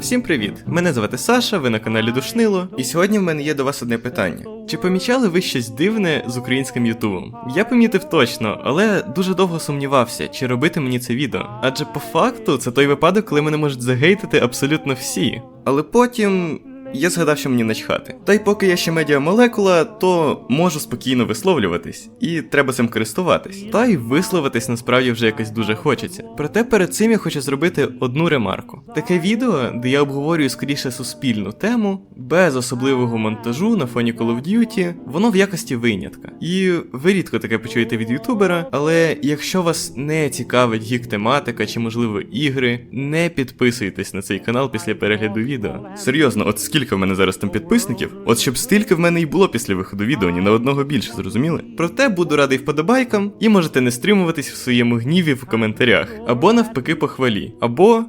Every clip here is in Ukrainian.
Всім привіт! Мене звати Саша, ви на каналі Душнило, і сьогодні в мене є до вас одне питання. Чи помічали ви щось дивне з українським Ютубом? Я помітив точно, але дуже довго сумнівався, чи робити мені це відео. Адже по факту це той випадок, коли мене можуть загейтити абсолютно всі. Але потім. Я згадав, що мені начхати. Та й поки я ще медіамолекула, то можу спокійно висловлюватись, і треба цим користуватись. Та й висловитись насправді вже якось дуже хочеться. Проте перед цим я хочу зробити одну ремарку. Таке відео, де я обговорюю скоріше суспільну тему, без особливого монтажу на фоні Call of Duty, воно в якості винятка. І ви рідко таке почуєте від ютубера, але якщо вас не цікавить гік тематика чи можливо ігри, не підписуйтесь на цей канал після перегляду відео. Серйозно, от скільки в мене зараз там підписників? От щоб стільки в мене і було після виходу відео, ні на одного більше, зрозуміли? Проте буду радий вподобайкам і можете не стримуватись в своєму гніві в коментарях, або навпаки похвалі, або.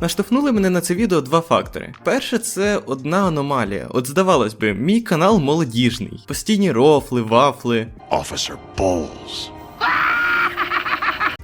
Наштовхнули мене на це відео два фактори. Перше, це одна аномалія. От здавалось би, мій канал молодіжний, постійні рофли, вафли. Officer Bowles.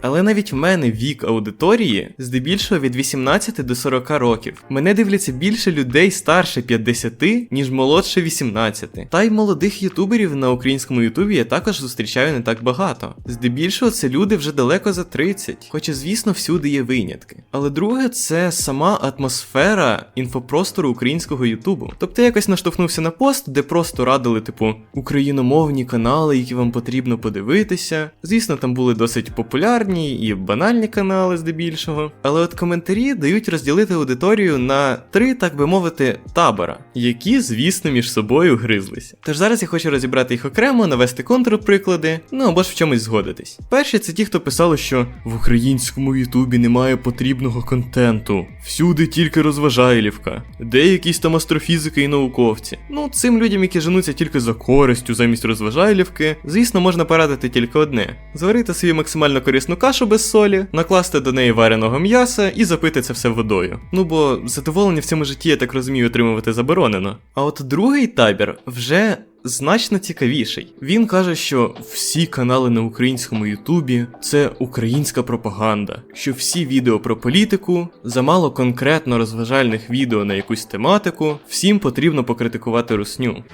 Але навіть в мене вік аудиторії здебільшого від 18 до 40 років. Мене дивляться більше людей старше 50, ніж молодше 18. Та й молодих ютуберів на українському ютубі я також зустрічаю не так багато. Здебільшого це люди вже далеко за 30, хоча, звісно, всюди є винятки. Але друге, це сама атмосфера інфопростору українського ютубу. Тобто я якось наштовхнувся на пост, де просто радили, типу, україномовні канали, які вам потрібно подивитися. Звісно, там були досить популярні і банальні канали здебільшого. Але от коментарі дають розділити аудиторію на три, так би мовити, табора, які, звісно, між собою гризлися. Тож зараз я хочу розібрати їх окремо, навести контрприклади, ну або ж в чомусь згодитись. Перші це ті, хто писали, що в українському Ютубі немає потрібного контенту, всюди тільки розважайлівка, де якісь там астрофізики і науковці. Ну, цим людям, які женуться тільки за користю замість розважайлівки, звісно, можна порадити тільки одне: зварити собі максимально корисну кашу без солі, накласти до неї вареного м'яса і запити це все водою. Ну бо задоволення в цьому житті, я так розумію, отримувати заборонено. А от другий табір вже. Значно цікавіший. Він каже, що всі канали на українському Ютубі це українська пропаганда, що всі відео про політику, замало конкретно розважальних відео на якусь тематику, всім потрібно покритикувати русню.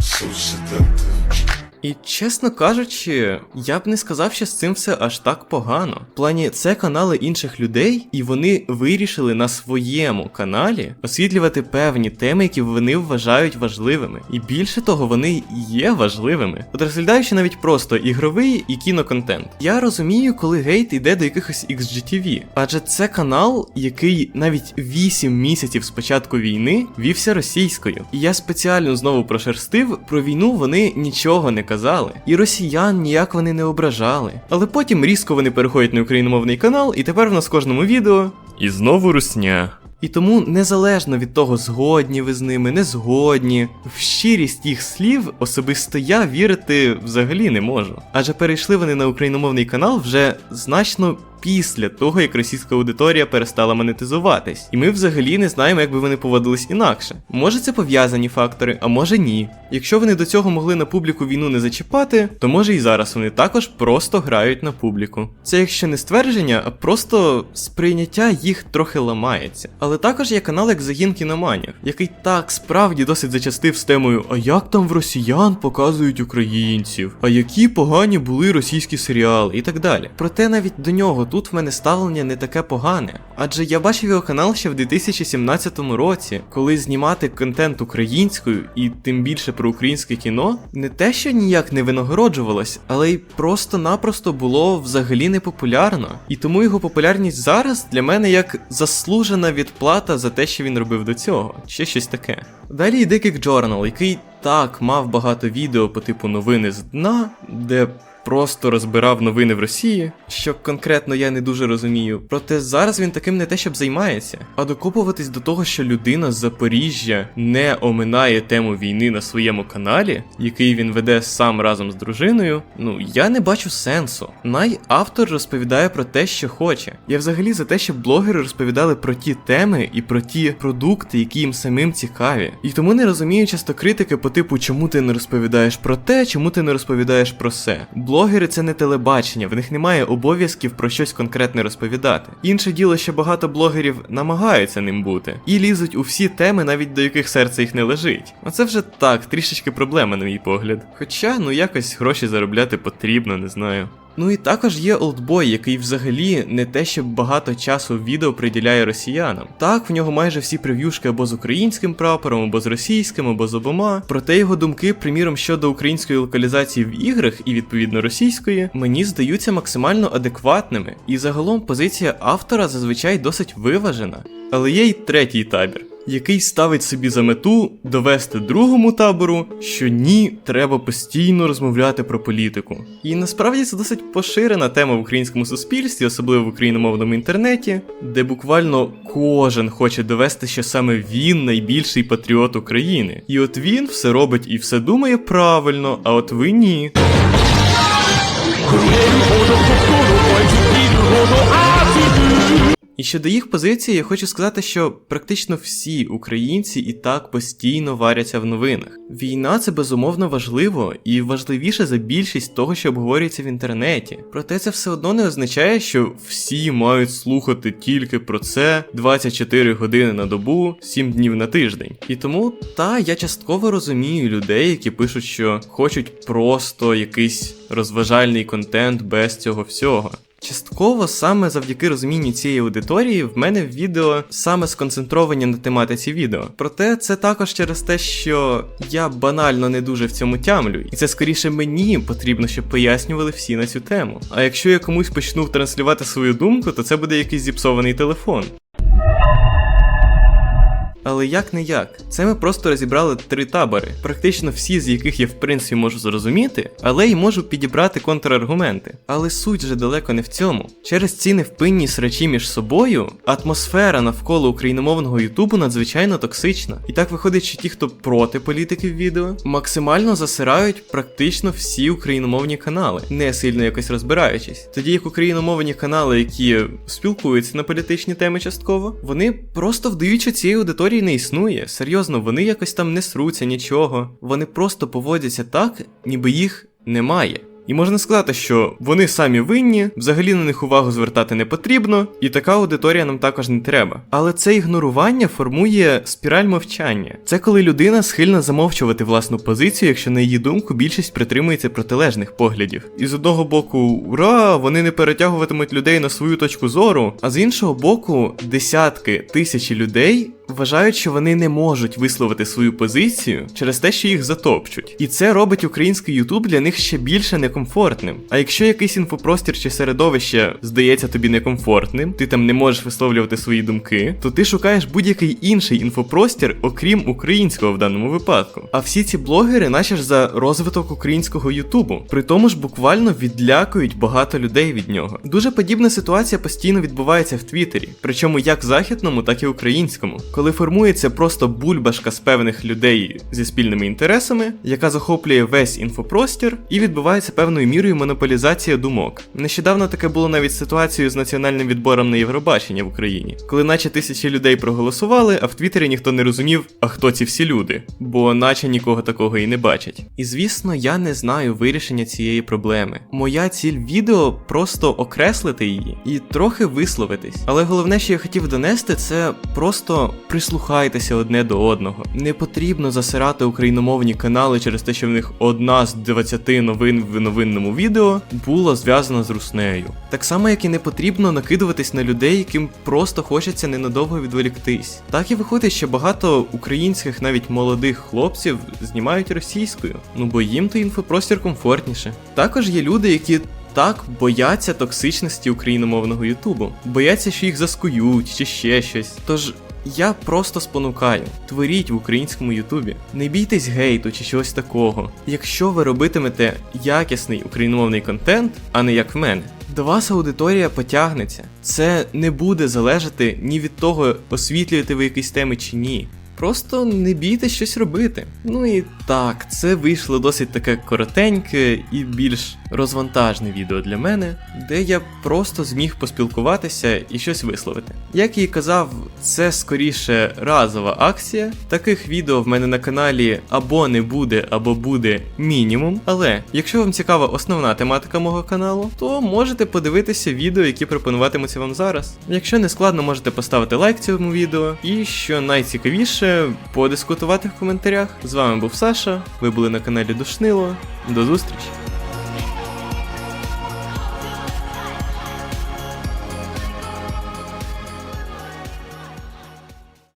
So seductive. І чесно кажучи, я б не сказав, що з цим все аж так погано. В плані це канали інших людей, і вони вирішили на своєму каналі освітлювати певні теми, які вони вважають важливими. І більше того, вони є важливими. От розглядаючи навіть просто ігровий і кіноконтент. Я розумію, коли гейт йде до якихось XGTV, адже це канал, який навіть 8 місяців з початку війни вівся російською. І я спеціально знову прошерстив, про війну вони нічого не казали, і росіян ніяк вони не ображали. Але потім різко вони переходять на україномовний канал, і тепер в нас в кожному відео. І знову русня. І тому незалежно від того, згодні ви з ними, не згодні, в щирість їх слів особисто я вірити взагалі не можу. Адже перейшли вони на україномовний канал вже значно після того, як російська аудиторія перестала монетизуватись, і ми взагалі не знаємо, як би вони поводились інакше. Може це пов'язані фактори, а може ні. Якщо вони до цього могли на публіку війну не зачіпати, то може і зараз вони також просто грають на публіку. Це якщо не ствердження, а просто сприйняття їх трохи ламається. Але також є канал як загін кіноманів, який так справді досить зачастив з темою А як там в росіян показують українців? А які погані були російські серіали і так далі. Проте навіть до нього тут в мене ставлення не таке погане. Адже я бачив його канал ще в 2017 році, коли знімати контент українською і тим більше про українське кіно не те, що ніяк не винагороджувалось, але й просто-напросто було взагалі не популярно. І тому його популярність зараз для мене як заслужена відплата за те, що він робив до цього, чи щось таке. Далі йде Geek Journal, який так мав багато відео по типу новини з дна, де просто розбирав новини в Росії, що конкретно я не дуже розумію. Проте зараз він таким не те, щоб займається, а докопуватись до того, що людина з Запоріжжя не оминає тему війни на своєму каналі, який він веде сам разом з дружиною. Ну я не бачу сенсу. Най автор розповідає про те, що хоче. Я взагалі за те, щоб блогери розповідали про ті теми і про ті продукти, які їм самим цікаві. І тому не розумію часто критики по типу, чому ти не розповідаєш про те, чому ти не розповідаєш про все. Блогери це не телебачення, в них немає обов'язків про щось конкретне розповідати. Інше діло, що багато блогерів намагаються ним бути і лізуть у всі теми, навіть до яких серце їх не лежить. Оце вже так, трішечки проблема, на мій погляд. Хоча, ну якось гроші заробляти потрібно, не знаю. Ну і також є олдбой, який взагалі не те, щоб багато часу відео приділяє росіянам. Так, в нього майже всі прев'юшки або з українським прапором, або з російським, або з обома. Проте його думки, приміром, щодо української локалізації в іграх і відповідно російської, мені здаються максимально адекватними. І загалом позиція автора зазвичай досить виважена. Але є й третій табір який ставить собі за мету довести другому табору, що ні, треба постійно розмовляти про політику. І насправді це досить поширена тема в українському суспільстві, особливо в україномовному інтернеті, де буквально кожен хоче довести, що саме він найбільший патріот України. І от він все робить і все думає правильно, а от ви ні. І щодо їх позиції, я хочу сказати, що практично всі українці і так постійно варяться в новинах. Війна це безумовно важливо і важливіше за більшість того, що обговорюється в інтернеті. Проте це все одно не означає, що всі мають слухати тільки про це 24 години на добу, 7 днів на тиждень. І тому та я частково розумію людей, які пишуть, що хочуть просто якийсь розважальний контент без цього всього. Частково саме завдяки розумінню цієї аудиторії в мене в відео саме сконцентровані на тематиці відео. Проте це також через те, що я банально не дуже в цьому тямлю, і це скоріше мені потрібно, щоб пояснювали всі на цю тему. А якщо я комусь почну транслювати свою думку, то це буде якийсь зіпсований телефон. Але як не як, це ми просто розібрали три табори, практично всі з яких я в принципі можу зрозуміти, але й можу підібрати контраргументи. Але суть же далеко не в цьому. Через ці невпинні срачі між собою, атмосфера навколо україномовного Ютубу надзвичайно токсична. І так виходить, що ті, хто проти політики в відео, максимально засирають практично всі україномовні канали, не сильно якось розбираючись. Тоді як україномовні канали, які спілкуються на політичні теми частково, вони просто вдають, що цієї аудиторії не існує. Серйозно, вони якось там не сруться нічого. Вони просто поводяться так, ніби їх немає. І можна сказати, що вони самі винні, взагалі на них увагу звертати не потрібно, і така аудиторія нам також не треба. Але це ігнорування формує спіраль мовчання. Це коли людина схильна замовчувати власну позицію, якщо на її думку більшість притримується протилежних поглядів. І з одного боку, ура, вони не перетягуватимуть людей на свою точку зору, а з іншого боку, десятки тисячі людей. Вважають, що вони не можуть висловити свою позицію через те, що їх затопчуть. І це робить український Ютуб для них ще більше некомфортним. А якщо якийсь інфопростір чи середовище здається тобі некомфортним, ти там не можеш висловлювати свої думки, то ти шукаєш будь-який інший інфопростір, окрім українського в даному випадку. А всі ці блогери, наче ж за розвиток українського Ютубу, при тому ж буквально відлякують багато людей від нього. Дуже подібна ситуація постійно відбувається в Твіттері, причому як західному, так і українському коли формується просто бульбашка з певних людей зі спільними інтересами, яка захоплює весь інфопростір, і відбувається певною мірою монополізація думок. Нещодавно таке було навіть ситуацією з національним відбором на Євробачення в Україні, коли наче тисячі людей проголосували, а в Твіттері ніхто не розумів, а хто ці всі люди, бо наче нікого такого і не бачать. І звісно, я не знаю вирішення цієї проблеми. Моя ціль відео просто окреслити її і трохи висловитись. Але головне, що я хотів донести, це просто прислухайтеся одне до одного. Не потрібно засирати україномовні канали через те, що в них одна з 20 новин в новинному відео була зв'язана з руснею. Так само, як і не потрібно накидуватись на людей, яким просто хочеться ненадовго відволіктись. Так і виходить, що багато українських, навіть молодих хлопців, знімають російською, ну бо їм то інфопростір комфортніше. Також є люди, які так бояться токсичності україномовного Ютубу, бояться, що їх заскують чи ще щось. Тож я просто спонукаю. Творіть в українському Ютубі. Не бійтесь гейту чи чогось такого. Якщо ви робитимете якісний україномовний контент, а не як в мене, до вас аудиторія потягнеться. Це не буде залежати ні від того, освітлюєте ви якісь теми чи ні. Просто не бійтесь щось робити. Ну і так, це вийшло досить таке коротеньке і більш розвантажне відео для мене, де я просто зміг поспілкуватися і щось висловити. Як і казав, це скоріше разова акція. Таких відео в мене на каналі або не буде, або буде мінімум. Але якщо вам цікава основна тематика мого каналу, то можете подивитися відео, які пропонуватимуться вам зараз. Якщо не складно, можете поставити лайк цьому відео. І що найцікавіше, подискутувати в коментарях. З вами був Саша. Ви були на каналі Душнило. До зустрічі!